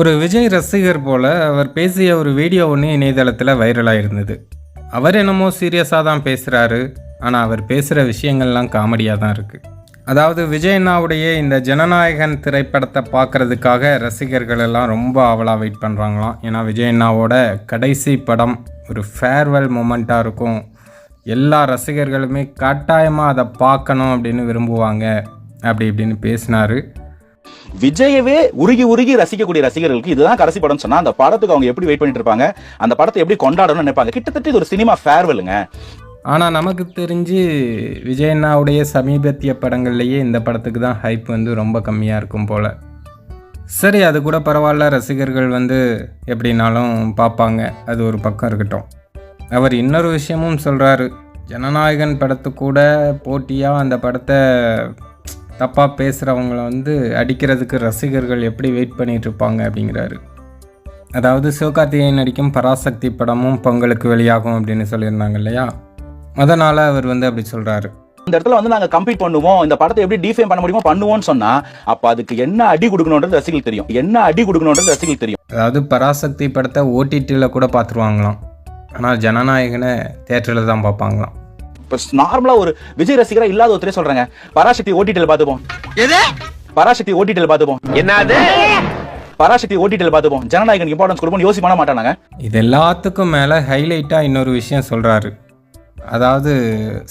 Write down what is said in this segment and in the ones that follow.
ஒரு விஜய் ரசிகர் போல் அவர் பேசிய ஒரு வீடியோ ஒன்று இணையதளத்தில் வைரலாக இருந்தது அவர் என்னமோ சீரியஸாக தான் பேசுகிறாரு ஆனால் அவர் பேசுகிற விஷயங்கள்லாம் காமெடியாக தான் இருக்குது அதாவது விஜய் இந்த ஜனநாயகன் திரைப்படத்தை பார்க்குறதுக்காக ரசிகர்கள் எல்லாம் ரொம்ப ஆவலாக வெயிட் பண்ணுறாங்களாம் ஏன்னா விஜய்ண்ணாவோட கடைசி படம் ஒரு ஃபேர்வெல் மூமெண்ட்டாக இருக்கும். எல்லா ரசிகர்களுமே கட்டாயமாக அதை பார்க்கணும் அப்படின்னு விரும்புவாங்க. அப்படி இப்படின்னு பேசினாரு. விஜயவே உருகி உருகி ரசிக்கக்கூடிய ரசிகர்களுக்கு இதுதான் கடைசி படம் சொன்னா அந்த படத்துக்கு அவங்க எப்படி வெயிட் பண்ணிட்டு இருப்பாங்க அந்த படத்தை எப்படி கொண்டாடணும்னு நினைப்பாங்க. கிட்டத்தட்ட இது ஒரு சினிமா ஃபேர்வெலுங்க ஆனால் நமக்கு தெரிஞ்சு விஜயண்ணாவுடைய சமீபத்திய படங்கள்லேயே இந்த படத்துக்கு தான் ஹைப் வந்து ரொம்ப கம்மியாக இருக்கும் போல். சரி அது கூட பரவாயில்ல. ரசிகர்கள் வந்து எப்படினாலும் பார்ப்பாங்க. அது ஒரு பக்கம் இருக்கட்டும். அவர் இன்னொரு விஷயமும் சொல்கிறாரு ஜனநாயகன் படத்து கூட போட்டியாக அந்த படத்தை தப்பாக பேசுகிறவங்கள வந்து அடிக்கிறதுக்கு ரசிகர்கள் எப்படி வெயிட் பண்ணிட்டு இருப்பாங்க அப்படிங்கிறாரு. அதாவது சிவகார்த்திகேயன் நடிக்கும் பராசக்தி படமும் பொங்கலுக்கு வெளியாகும் அப்படின்னு சொல்லியிருந்தாங்க இல்லையா? அதனால் அவர் வந்து அப்படி சொல்கிறாரு இந்த இடத்துல வந்து நாங்க கம்ப்ளீட் பண்ணுவோம் இந்த படத்தை எப்படி டிஃபைன் பண்ண முடியுமோ பண்ணுவோம்னு சொன்னா அப்ப அதுக்கு என்ன அடி கொடுக்கணும்ன்றது ரசிகர்களுக்கு தெரியும். என்ன அடி கொடுக்கணும்ன்றது ரசிகர்களுக்கு தெரியும். அதாவது பராசக்தி படத்தை ஓடிடியில் கூட பார்த்துருவாங்களாம். ஆனால் ஜனநாயகனை தேட்டரில் தான் பார்ப்பாங்களாம். இப்ப நார்மலா ஒரு விஜய் ரசிகரா இல்லாத ஒருத்தரே சொல்றாங்க. பராசக்தி ஓடிடியில் பார்த்துப்போம் பராசக்தி ஓடிடியில் பார்த்துப்போம் என்னது? பராசக்தி ஓடிடியில் பார்த்துப்போம் ஜனநாயகன் இம்பார்ட்டன்ஸ் கொடுப்போம் யோசி பண்ண மாட்டானாங்க. இது எல்லாத்துக்கும் மேலே ஹைலைட்டாக இன்னொரு விஷயம் சொல்கிறாரு அதாவது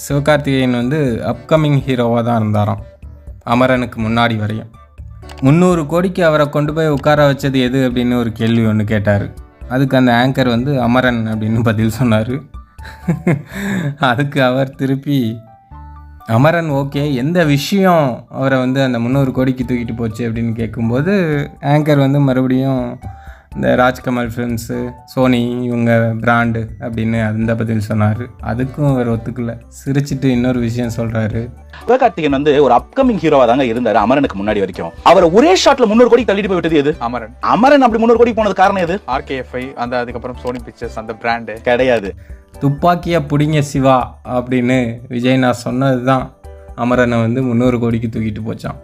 சிவகார்த்திகேயன் வந்து அப்கமிங் ஹீரோவாக தான் இருந்தாராம். அமரனுக்கு முன்னாடி வரையும். முந்நூறு கோடிக்கு அவரை கொண்டு போய் உட்கார வச்சது எது அப்படின்னு ஒரு கேள்வி ஒன்று கேட்டார். அதுக்கு அந்த ஆங்கர் வந்து அமரன் அப்படின்னு பதில் சொன்னார். அதுக்கு அவர் திருப்பி அமரன் ஓகே எந்த விஷயம் அவரை வந்து அந்த முந்நூறு கோடிக்கு தூக்கிட்டு போச்சு? அப்படின்னு கேட்கும்போது ஆங்கர் வந்து மறுபடியும் இந்த ராஜ்கமல் ஃபிலிம்ஸு சோனி இவங்க பிராண்டு அப்படின்னு அந்த பதில் சொன்னார். அதுக்கும் அவர் ஒத்துக்கல. சிரிச்சிட்டு இன்னொரு விஷயம் சொல்கிறாரு சிவகார்த்திகேயன் வந்து ஒரு அப்கமிங் ஹீரோவா தாங்க இருந்தாரு அமரனுக்கு முன்னாடி வரைக்கும். அவர் ஒரே ஷாட்ல முன்னூறு கோடி தள்ளிட்டு போய் விட்டது எது? அமரன். அமரன் அப்படி முன்னூறு கோடி போனது காரணம் எது? ஆர்கேஎஃப்ஐ அந்த அதுக்கப்புறம் சோனி பிக்சர்ஸ் அந்த பிராண்டு கிடையாது. துப்பாக்கியை பிடிங்க சிவா அப்படின்னு விஜய் நான் சொன்னது தான் அமரனை வந்து முந்நூறு கோடிக்கு தூக்கிட்டு போச்சான்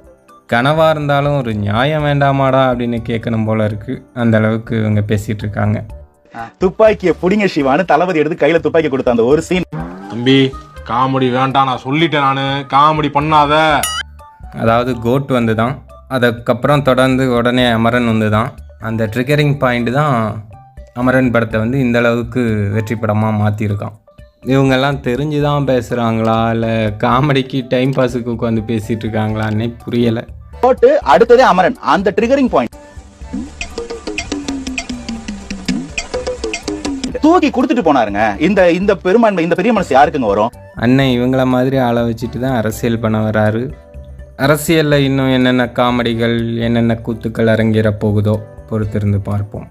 கனவாக இருந்தாலும் ஒரு நியாயம் வேண்டாமாடா அப்படின்னு கேட்கணும் போல இருக்குது அந்த அளவுக்கு இவங்க பேசிகிட்டு இருக்காங்க. துப்பாக்கிய புடிங்க சிவான்னு தளபதி எடுத்து கையில துப்பாக்கி கொடுத்த அந்த ஒரு சீன் தம்பி காமெடி வேண்டாம் நான் சொல்லிட்டேன் நான். காமெடி பண்ணாத. அதாவது கோட் வந்து தான் அதுக்கப்புறம் தொடர்ந்து உடனே அமரன் வந்து தான் அந்த ட்ரிகரிங் பாயிண்ட் தான் அமரன் படத்தை வந்து இந்த அளவுக்கு வெற்றி படமாக மாற்றிருக்கான் இவங்கெல்லாம் தெரிஞ்சு தான் பேசுகிறாங்களா இல்லை காமெடிக்கு டைம் பாஸுக்கு உட்காந்து பேசிகிட்டு இருக்காங்களான்னே புரியலை. போட்டு அடுத்ததே அமரன். அந்த ட்ரிகரிங் பாயிண்ட் தூக்கி கொடுத்துட்டு போனாருங்க. இந்த இந்த பெருமான்மை இந்த பெரிய மனசு யாருக்குங்க வரும்? அண்ணன் இவங்கள மாதிரி ஆளை வச்சுட்டு தான் அரசியல் பண்ண வராரு. அரசியலில் இன்னும் என்னென்ன காமெடிகள் என்னென்ன கூத்துக்கள் அரங்கேற போகுதோ பொறுத்திருந்து பார்ப்போம்.